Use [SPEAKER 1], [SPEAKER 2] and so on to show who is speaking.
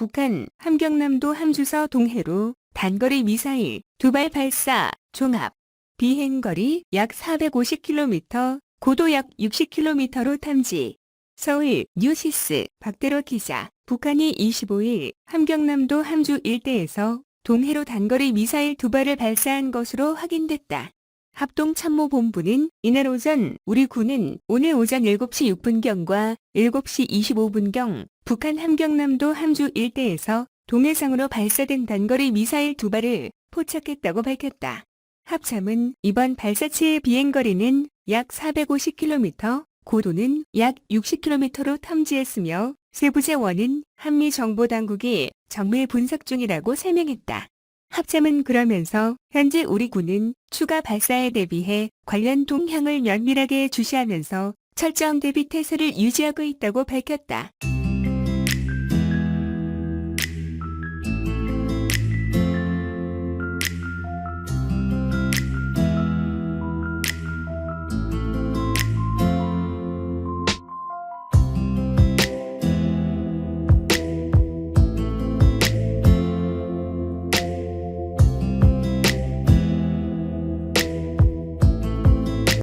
[SPEAKER 1] 북한 함경남도 함주서 동해로 단거리 미사일 두 발 발사 종합 비행거리 약 450km, 고도 약 60km로 탐지. 서울 뉴시스 박대로 기자 북한이 25일 함경남도 함주 일대에서 동해로 단거리 미사일 두 발을 발사한 것으로 확인됐다. 합동참모본부는 이날 오전 우리 군은 오늘 오전 7시 6분경과 7시 25분경 북한 함경남도 함주 일대에서 동해상으로 발사된 단거리 미사일 두 발을 포착했다고 밝혔다. 합참은 이번 발사체의 비행거리는 약 450km, 고도는 약 60km로 탐지했으며 세부 재원은 한미정보당국이 정밀 분석 중이라고 설명했다. 합참은 그러면서 현재 우리 군은 추가 발사에 대비해 관련 동향을 면밀하게 주시하면서 철저한 대비 태세를 유지하고 있다고 밝혔다.